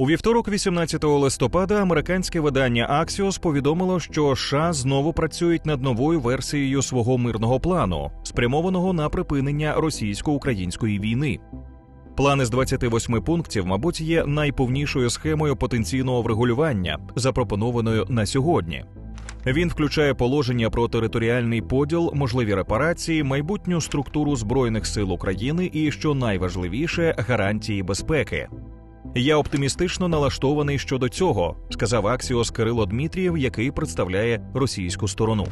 У вівторок, 18 листопада, американське видання Axios повідомило, що США знову працюють над новою версією свого мирного плану, спрямованого на припинення російсько-української війни. План із 28 пунктів, мабуть, є найповнішою схемою потенційного врегулювання, запропонованою на сьогодні. Він включає положення про територіальний поділ, можливі репарації, майбутню структуру збройних сил України і, що найважливіше, гарантії безпеки. Я оптимістично налаштований щодо цього, сказав Аксіос Кирило Дмитрієв, який представляє російську сторону.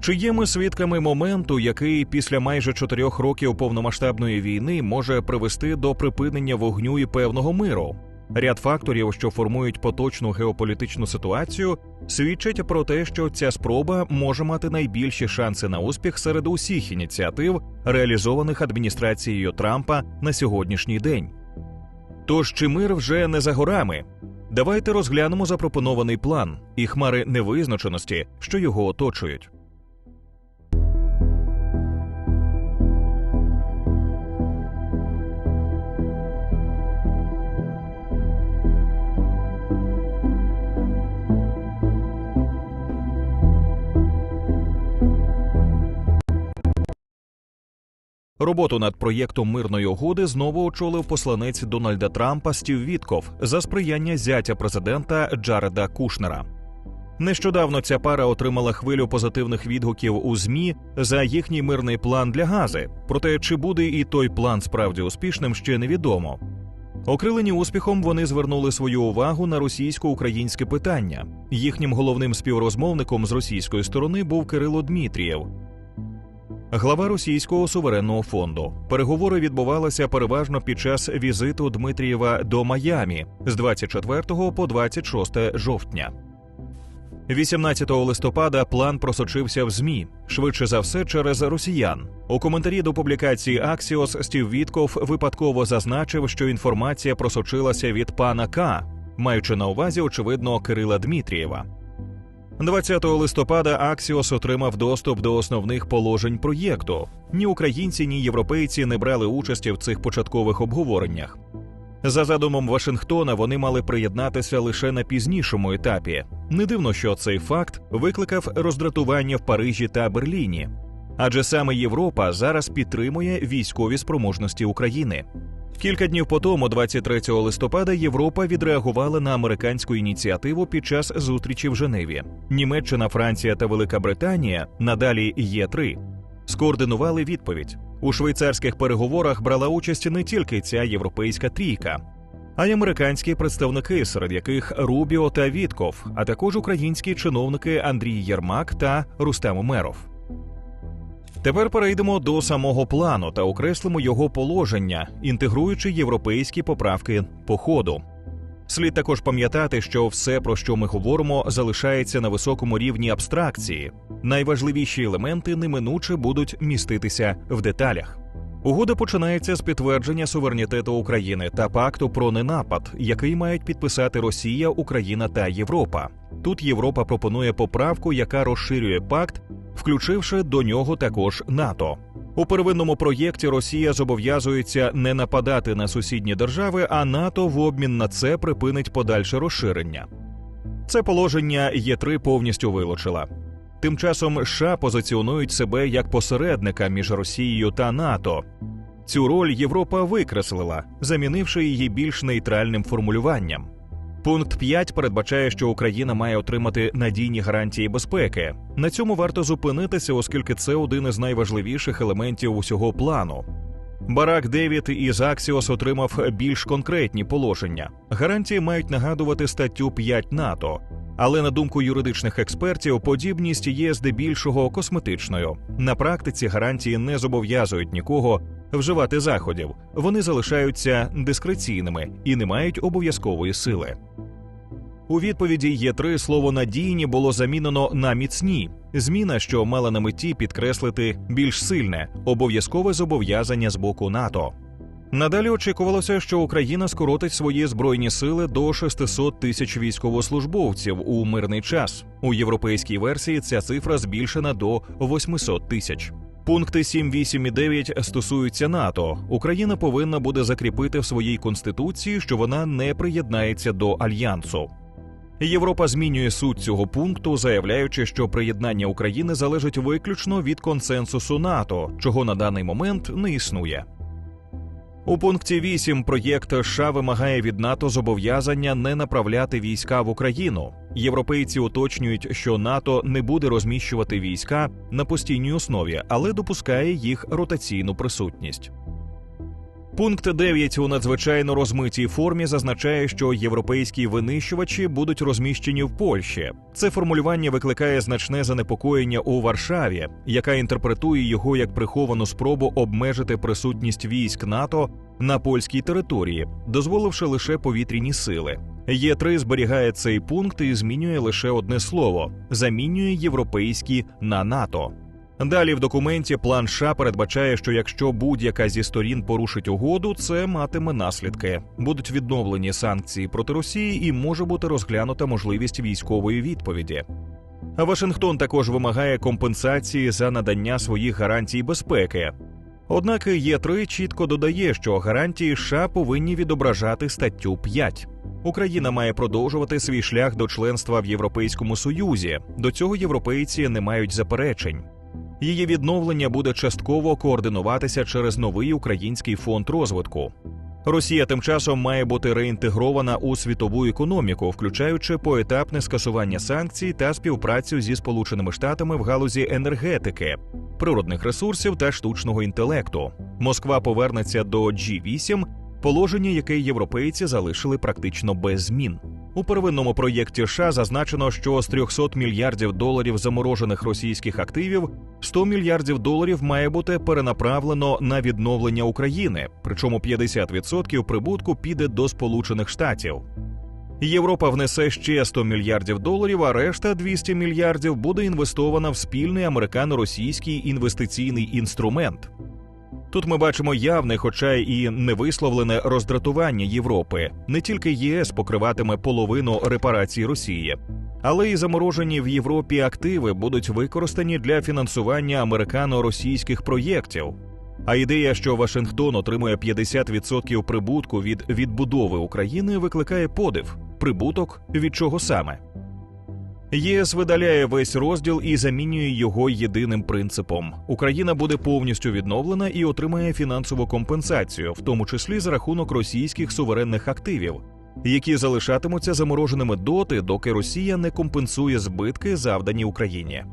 Чи є ми свідками моменту, який після майже чотирьох років повномасштабної війни може привести до припинення вогню і певного миру? Ряд факторів, що формують поточну геополітичну ситуацію, свідчать про те, що ця спроба може мати найбільші шанси на успіх серед усіх ініціатив, реалізованих адміністрацією Трампа на сьогоднішній день. Тож чи мир вже не за горами? Давайте розглянемо запропонований план і хмари невизначеності, що його оточують. Роботу над проєктом мирної угоди знову очолив посланець Дональда Трампа Стів Вітков за сприяння зятя президента Джареда Кушнера. Нещодавно ця пара отримала хвилю позитивних відгуків у змі за їхній мирний план для Гази. Проте чи буде і той план справді успішним, ще невідомо. Окрилені успіхом вони звернули свою увагу на російсько-українське питання. Їхнім головним співрозмовником з російської сторони був Кирило Дмитрієв, Глава російського суверенного фонду переговори відбувалися переважно під час візиту Дмитрієва до Майамі з 24 по 26 жовтня. 18 листопада план просочився в змі швидше за все через росіян. У коментарі до публікації Аксіос Стів Вітков випадково зазначив, що інформація просочилася від пана К, маючи на увазі очевидно Кирила Дмитрієва. 20 листопада Аксіос отримав доступ до основних положень проєкту. Ні українці, ні європейці не брали участі в цих початкових обговореннях. За задумом Вашингтона вони мали приєднатися лише на пізнішому етапі. Не дивно, що цей факт викликав роздратування в Парижі та Берліні, адже саме Європа зараз підтримує військові спроможності України. Кілька днів по тому, 23 листопада, Європа відреагувала на американську ініціативу під час зустрічі в Женеві. Німеччина, Франція та Велика Британія надалі є 3 скоординували відповідь у швейцарських переговорах. Брала участь не тільки ця європейська трійка. А й американські представники, серед яких Рубіо та Вітков, а також українські чиновники Андрій Єрмак та Рустем Умеров. Тепер перейдемо до самого плану та окреслимо його положення, інтегруючи європейські поправки по ходу. Слід також пам'ятати, що все, про що ми говоримо, залишається на високому рівні абстракції. Найважливіші елементи неминуче будуть міститися в деталях. Угода починається з підтвердження суверенітету України та пакту про ненапад, який мають підписати Росія, Україна та Європа. Тут Європа пропонує поправку, яка розширює пакт, включивши до нього також НАТО. У первинному проєкті Росія зобов'язується не нападати на сусідні держави, а НАТО в обмін на це припинить подальше розширення. Це положення Є3 повністю вилучила. Тим часом США позиціонують себе як посередника між Росією та НАТО. Цю роль Європа викреслила, замінивши її більш нейтральним формулюванням. Пункт 5 передбачає, що Україна має отримати надійні гарантії безпеки. На цьому варто зупинитися, оскільки це один із найважливіших елементів усього плану. Барак Девід із Аксіос отримав більш конкретні положення. Гарантії мають нагадувати статтю 5 НАТО. Але на думку юридичних експертів, подібність є здебільшого косметичною. На практиці гарантії не зобов'язують нікого вживати заходів, вони залишаються дискреційними і не мають обов'язкової сили. У відповіді є три слово надійні було замінено на міцні. Зміна, що мала на меті підкреслити більш сильне обов'язкове зобов'язання з боку НАТО. Надалі очікувалося, що Україна скоротить свої збройні сили до 600 тисяч військовослужбовців у мирний час. У європейській версії ця цифра збільшена до 800 тисяч. Пункти 7, 8 і 9 стосуються НАТО. Україна повинна буде закріпити в своїй конституції, що вона не приєднається до альянсу. Європа змінює суть цього пункту, заявляючи, що приєднання України залежить виключно від консенсусу НАТО, чого на даний момент не існує. У пункті 8 проєкт США вимагає від НАТО зобов'язання не направляти війська в Україну. Європейці уточнюють, що НАТО не буде розміщувати війська на постійній основі, але допускає їх ротаційну присутність. Пункт 9 у надзвичайно розмитій формі зазначає, що європейські винищувачі будуть розміщені в Польщі. Це формулювання викликає значне занепокоєння у Варшаві, яка інтерпретує його як приховану спробу обмежити присутність військ НАТО на польській території, дозволивши лише повітряні сили. Є3 зберігає цей пункт і змінює лише одне слово: замінює європейські на НАТО. Далі в документі план США передбачає, що якщо будь-яка зі сторін порушить угоду, це матиме наслідки. Будуть відновлені санкції проти Росії і може бути розглянута можливість військової відповіді. Вашингтон також вимагає компенсації за надання своїх гарантій безпеки. Однак Є3 чітко додає, що гарантії США повинні відображати статтю 5. Україна має продовжувати свій шлях до членства в Європейському Союзі. До цього європейці не мають заперечень. Її відновлення буде частково координуватися через новий український фонд розвитку. Росія тим часом має бути реінтегрована у світову економіку, включаючи поетапне скасування санкцій та співпрацю зі Сполученими Штатами в галузі енергетики, природних ресурсів та штучного інтелекту. Москва повернеться до G8, положення, яке європейці залишили практично без змін. У первинному проєкті США зазначено, що з 300 мільярдів доларів заморожених російських активів 100 мільярдів доларів має бути перенаправлено на відновлення України, причому 50% прибутку піде до Сполучених Штатів. Європа внесе ще 100 мільярдів доларів, а решта 200 мільярдів буде інвестована в спільний американо-російський інвестиційний інструмент. Тут ми бачимо явне, хоча і невисловлене роздратування Європи. Не тільки ЄС покриватиме половину репарацій Росії, але й заморожені в Європі активи будуть використані для фінансування американо-російських проєктів. А ідея, що Вашингтон отримує 50% прибутку від відбудови України, викликає подив. Прибуток від чого саме? ЄС видаляє весь розділ і замінює його єдиним принципом: Україна буде повністю відновлена і отримає фінансову компенсацію, в тому числі за рахунок російських суверенних активів, які залишатимуться замороженими доти, доки Росія не компенсує збитки, завдані Україні.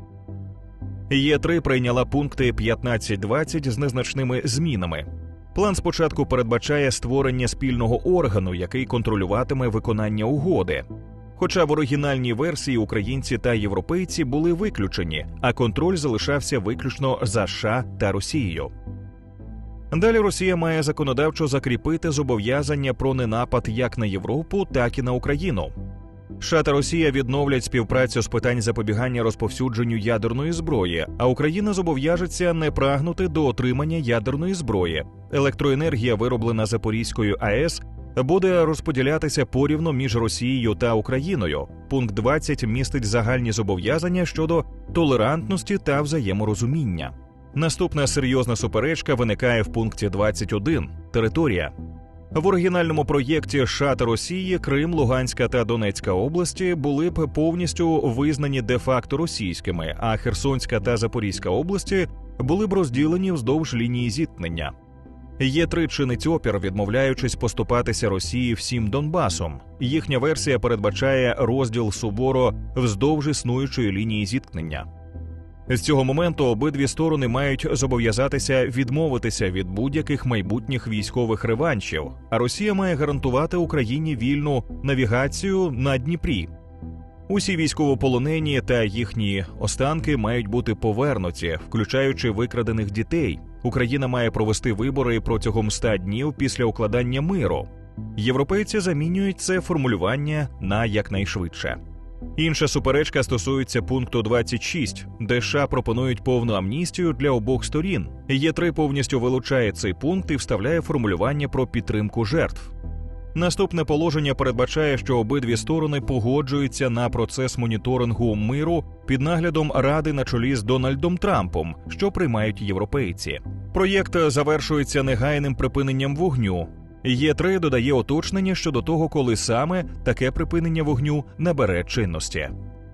Є3 прийняла пункти 15-20 з незначними змінами. План спочатку передбачає створення спільного органу, який контролюватиме виконання угоди. Хоча в оригінальній версії українці та європейці були виключені, а контроль залишався виключно за США та Росією. Далі Росія має законодавчо закріпити зобов'язання про ненапад як на Європу, так і на Україну. США та Росія відновлять співпрацю з питань запобігання розповсюдженню ядерної зброї, а Україна зобов'яжеться не прагнути до отримання ядерної зброї. Електроенергія, вироблена Запорізькою АЕС, буде розподілятися порівно між Росією та Україною. Пункт 20 містить загальні зобов'язання щодо толерантності та взаєморозуміння. Наступна серйозна суперечка виникає в пункті 21 – територія. В оригінальному проєкті США та Росії Крим, Луганська та Донецька області були б повністю визнані де-факто російськими, а Херсонська та Запорізька області були б розділені вздовж лінії зіткнення. Є три чинить опір, відмовляючись поступатися Росії всім Донбасом. Їхня версія передбачає розділ суворо вздовж існуючої лінії зіткнення. З цього моменту обидві сторони мають зобов'язатися відмовитися від будь-яких майбутніх військових реваншів, а Росія має гарантувати Україні вільну навігацію на Дніпрі. Усі військовополонені та їхні останки мають бути повернуті, включаючи викрадених дітей. Україна має провести вибори протягом ста днів після укладання миру. Європейці замінюють це формулювання на якнайшвидше. Інша суперечка стосується пункту 26, де США пропонують повну амністію для обох сторін. Є3 повністю вилучає цей пункт і вставляє формулювання про підтримку жертв. Наступне положення передбачає, що обидві сторони погоджуються на процес моніторингу миру під наглядом ради на чолі з Дональдом Трампом, що приймають європейці. Проєкт завершується негайним припиненням вогню. Є 3 додає уточнення щодо того, коли саме таке припинення вогню набере чинності.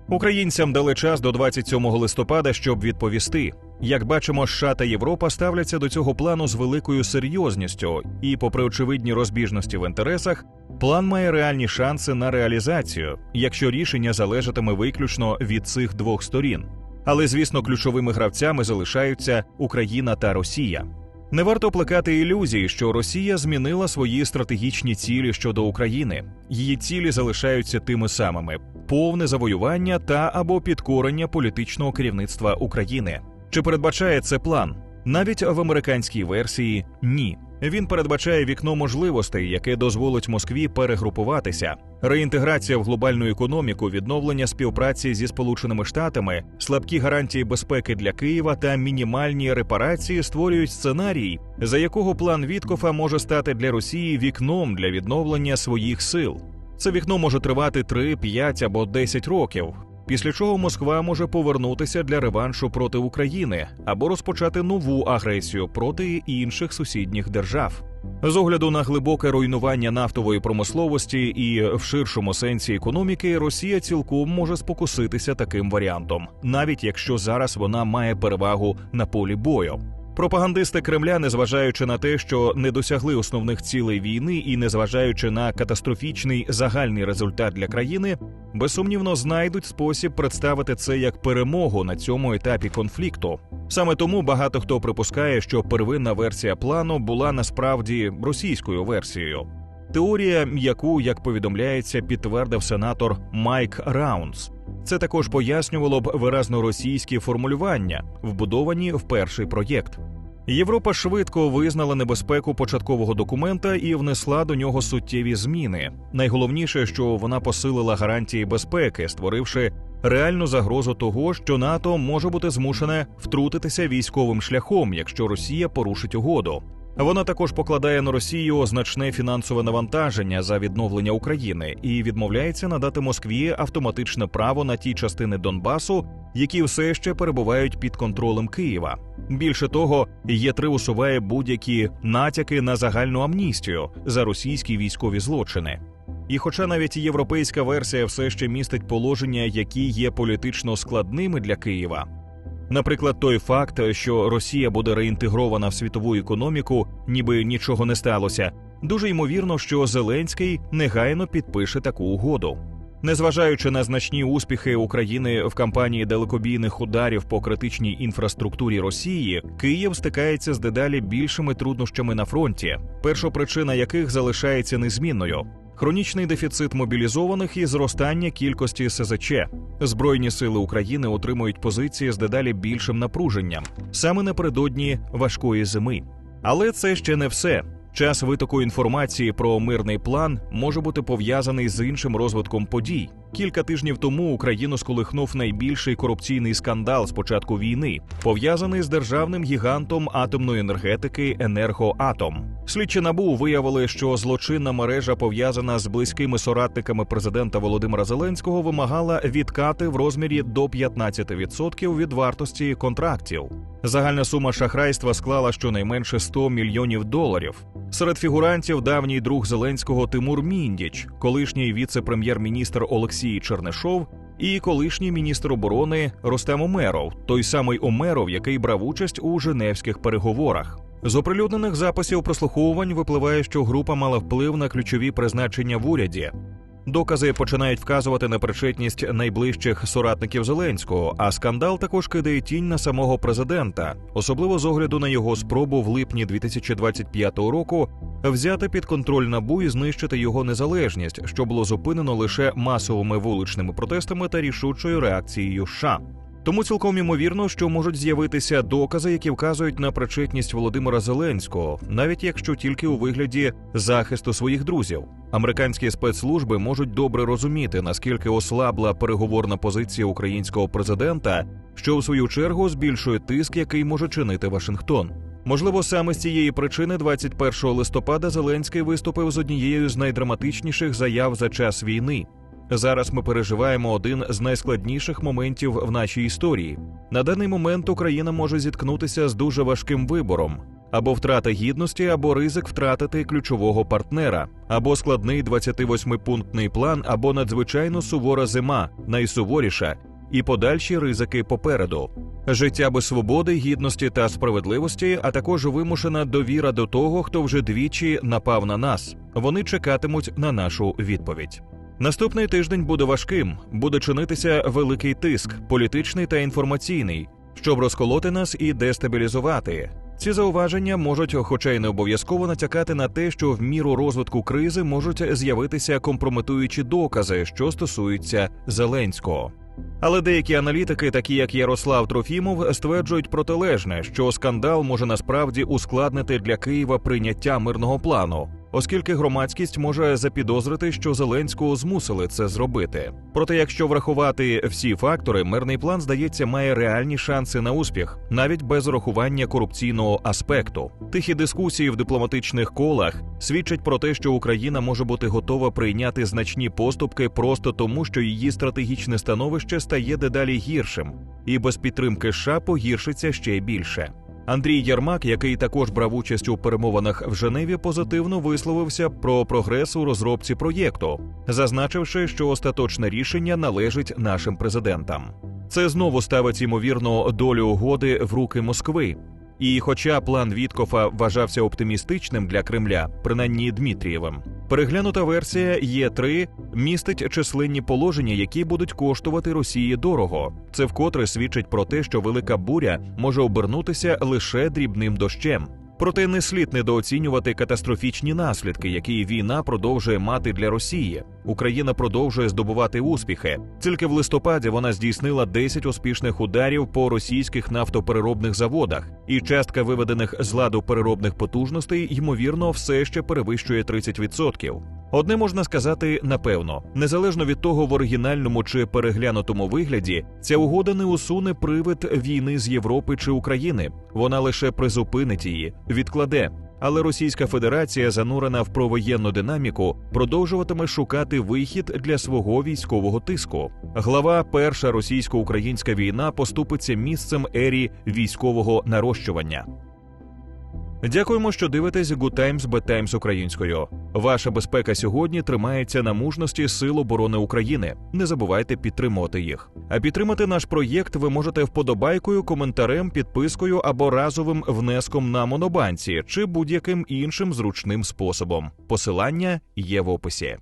Українцям дали час до 27 листопада, щоб відповісти. Як бачимо, США та Європа ставляться до цього плану з великою серйозністю, і, попри очевидні розбіжності в інтересах, план має реальні шанси на реалізацію, якщо рішення залежатиме виключно від цих двох сторін. Але, звісно, ключовими гравцями залишаються Україна та Росія. Не варто плекати ілюзії, що Росія змінила свої стратегічні цілі щодо України. Її цілі залишаються тими самими: повне завоювання та або підкорення політичного керівництва України. Чи передбачає це план? Навіть в американській версії ні. Він передбачає вікно можливостей, яке дозволить Москві перегрупуватися, реінтеграція в глобальну економіку, відновлення співпраці зі Сполученими Штатами, слабкі гарантії безпеки для Києва та мінімальні репарації створюють сценарій, за якого план Віткофа може стати для Росії вікном для відновлення своїх сил. Це вікно може тривати 3, 5 або 10 років. Після чого Москва може повернутися для реваншу проти України або розпочати нову агресію проти інших сусідніх держав. З огляду на глибоке руйнування нафтової промисловості і в ширшому сенсі економіки, Росія цілком може спокуситися таким варіантом, навіть якщо зараз вона має перевагу на полі бою. Пропагандисти Кремля, незважаючи на те, що не досягли основних цілей війни, і незважаючи на катастрофічний загальний результат для країни, безсумнівно знайдуть спосіб представити це як перемогу на цьому етапі конфлікту. Саме тому багато хто припускає, що первинна версія плану була насправді російською версією. Теорія, яку, як повідомляється, підтвердив сенатор Майк Раунс. Це також пояснювало б виразно російські формулювання, вбудовані в перший проєкт. Європа швидко визнала небезпеку початкового документа і внесла до нього суттєві зміни. Найголовніше, що вона посилила гарантії безпеки, створивши реальну загрозу того, що НАТО може бути змушене втрутитися військовим шляхом, якщо Росія порушить угоду. Вона також покладає на Росію значне фінансове навантаження за відновлення України і відмовляється надати Москві автоматичне право на ті частини Донбасу, які все ще перебувають під контролем Києва. Більше того, Є3 усуває будь-які натяки на загальну амністію за російські військові злочини. І, хоча навіть європейська версія все ще містить положення, які є політично складними для Києва. Наприклад, той факт, що Росія буде реінтегрована в світову економіку, ніби нічого не сталося, дуже ймовірно, що Зеленський негайно підпише таку угоду. Незважаючи на значні успіхи України в кампанії далекобійних ударів по критичній інфраструктурі Росії, Київ стикається з дедалі більшими труднощами на фронті, першопричина яких залишається незмінною. Хронічний дефіцит мобілізованих і зростання кількості СЗЧ. Збройні сили України отримують позиції з дедалі більшим напруженням саме напередодні важкої зими. Але це ще не все. Час витоку інформації про мирний план може бути пов'язаний з іншим розвитком подій. Кілька тижнів тому Україну сколихнув найбільший корупційний скандал з початку війни, пов'язаний з державним гігантом атомної енергетики Енергоатом. Слідчі набу виявили, що злочинна мережа, пов'язана з близькими соратниками президента Володимира Зеленського, вимагала відкати в розмірі до 15% від вартості контрактів. Загальна сума шахрайства склала щонайменше 100 мільйонів доларів. Серед фігурантів давній друг Зеленського Тимур Міндіч, колишній віце-прем'єр-міністр Олексій Чернишов і колишній міністр оборони Ростем Омеров, той самий Омеров, який брав участь у Женевських переговорах. З оприлюднених записів прослуховувань випливає, що група мала вплив на ключові призначення в уряді. Докази починають вказувати на причетність найближчих соратників Зеленського, а скандал також кидає тінь на самого президента, особливо з огляду на його спробу в липні 2025 року взяти під контроль набу і знищити його незалежність, що було зупинено лише масовими вуличними протестами та рішучою реакцією США. Тому цілком імовірно, що можуть з'явитися докази, які вказують на причетність Володимира Зеленського, навіть якщо тільки у вигляді захисту своїх друзів. Американські спецслужби можуть добре розуміти, наскільки ослабла переговорна позиція українського президента, що в свою чергу збільшує тиск, який може чинити Вашингтон. Можливо, саме з цієї причини 21 листопада Зеленський виступив з однією з найдраматичніших заяв за час війни. Зараз ми переживаємо один з найскладніших моментів в нашій історії. На даний момент Україна може зіткнутися з дуже важким вибором: або втрата гідності, або ризик втратити ключового партнера, або складний 28-пунктний план, або надзвичайно сувора зима, найсуворіша, і подальші ризики попереду. Життя без свободи, гідності та справедливості, а також вимушена довіра до того, хто вже двічі напав на нас. Вони чекатимуть на нашу відповідь. Наступний тиждень буде важким, буде чинитися великий тиск, політичний та інформаційний, щоб розколоти нас і дестабілізувати. Ці зауваження можуть, хоча й не обов'язково натякати на те, що в міру розвитку кризи можуть з'явитися компрометуючі докази, що стосуються Зеленського. Але деякі аналітики, такі як Ярослав Трофімов, стверджують протилежне, що скандал може насправді ускладнити для Києва прийняття мирного плану, оскільки громадськість може запідозрити, що Зеленського змусили це зробити. Проте, якщо врахувати всі фактори, мирний план здається має реальні шанси на успіх, навіть без урахування корупційного аспекту. Тихі дискусії в дипломатичних колах свідчать про те, що Україна може бути готова прийняти значні поступки просто тому, що її стратегічне становище стає дедалі гіршим, і без підтримки США погіршиться ще більше. Андрій Єрмак, який також брав участь у перемовинах в Женеві, позитивно висловився про прогрес у розробці проєкту, зазначивши, що остаточне рішення належить нашим президентам. Це знову ставить ймовірно долю угоди в руки Москви. І, хоча план Віткофа вважався оптимістичним для Кремля, принаймні Дмитрієвим, переглянута версія Є3 містить численні положення, які будуть коштувати Росії дорого. Це вкотре свідчить про те, що велика буря може обернутися лише дрібним дощем. Проте не слід недооцінювати катастрофічні наслідки, які війна продовжує мати для Росії. Україна продовжує здобувати успіхи. Тільки в листопаді вона здійснила 10 успішних ударів по російських нафтопереробних заводах, і частка виведених з ладу переробних потужностей ймовірно все ще перевищує 30%. Одне можна сказати напевно, незалежно від того, в оригінальному чи переглянутому вигляді, ця угода не усуне привид війни з Європи чи України. Вона лише призупинить її, відкладе. Але Російська Федерація, занурена в провоєнну динаміку, продовжуватиме шукати вихід для свого військового тиску. Глава перша російсько-українська війна поступиться місцем ері військового нарощування. Дякуємо, що дивитесь Good Times Bad Times українською. Ваша безпека сьогодні тримається на мужності Сил оборони України. Не забувайте підтримувати їх. А підтримати наш проєкт ви можете вподобайкою, коментарем, підпискою або разовим внеском на монобанці чи будь-яким іншим зручним способом. Посилання є в описі.